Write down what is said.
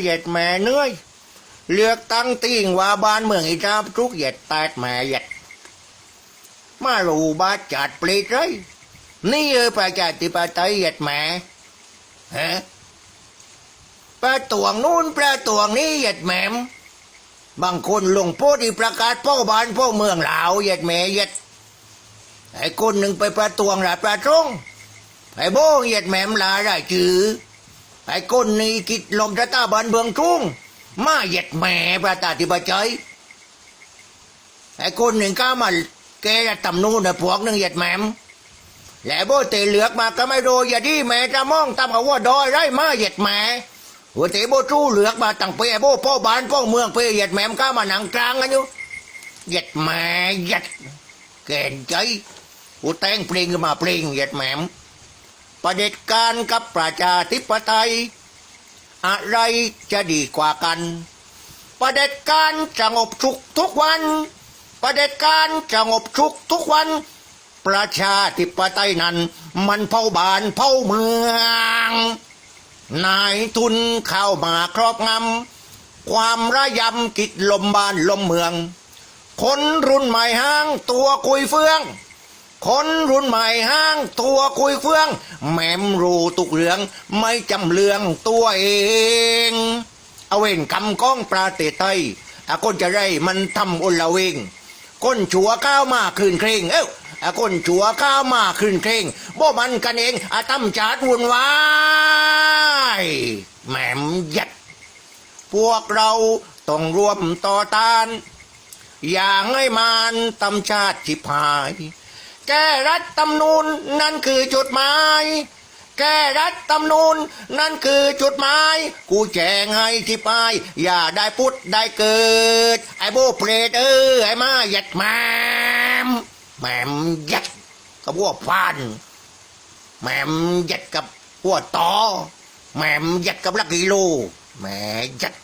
เหยียดแม่เนื่อยเลือกตั้งติ่งว่าบ้านเมืองอีจ้าทุกเหยียดแตดแม่เหยียดมารูบาจัดปลีกเลยนี่เออประชาธิปไตยเหยียดแม่ฮะประตวงนู่นประตวงนี่เหยียดแหมมบางคนลงโพสต์อีประกาศพ่อบ้านพ่อเมืองลาวเหยียดแม่เหยียดไอ้คนหนึ่งไปประตวงหลาประทงไอ้โบเหยียดแหมมลาได้จือ ไอ้ก้นนี่กิดลมชะตาบันเบืองทุ่งมาเหยียดแม่ประตาธิปไตยไอ้คนหนึ่งก้ามาแกจะตำนู่นนะพวกหนึ่งเหยียดแหมมแล้วโบเตเหลือกมาก็ไม่โดอย่าดีแม่จะมองตำกับว่าดอยไรมาเหยียดแหม่หัวเตโบจู้เหลือกมาตั้งเปโบพ่อบ้านพ่อเมืองเปเหยียดแหม่มก้ามาหนังกลางกันอยู่เหยียดแหม่เหยียดแก่นใจกูแตงเพลงขึ้นมาเพลงเหยียดแหม่ม ประเด็จการกับประชาธิปไตย อะไรจะดีกว่ากัน ประเด็จการสงบสุขทุกวัน ประเด็จการสงบสุขทุกวัน ประชาธิปไตยนั้น มันเผาบานเผาเมือง นายทุนเข้ามาครอบงำความระยำกิจลมบานลมเมือง คนรุ่นใหม่ห้างตัวคุยเฟือง คนรุ่นใหม่ห้างตัวคุยเฟือง แมมรูตุกเรื่อง ไม่จำเรื่องตัวเอง เอาเว้นคำก้องปราเตไทยอาคนจะได้มันทำอุละเวงคนชัวก้าวมาคืนเคร่งเอ้าอาคนชัวก้าวมาคืนเคร่งบ่มันกันเองอาตั้มจาดวุ่นวายแหมมยัด พวกเราต้องร่วมต่อต้าน อย่างให้มันตำชาติชิบหาย แก้รัฐธรรมนูญนั่นคือจุดหมาย แก้รัฐธรรมนูญนั่นคือจุดหมาย กูแจงให้ที่ปลายอย่าได้พุทธได้เกิด ไอ้โบเปรตเออไอ้มาหยัดแมมแมมหยัดกับพวกฟานแมมหยัดกับพวกตอแมมหยัดกับลักกิโลแหมหยัด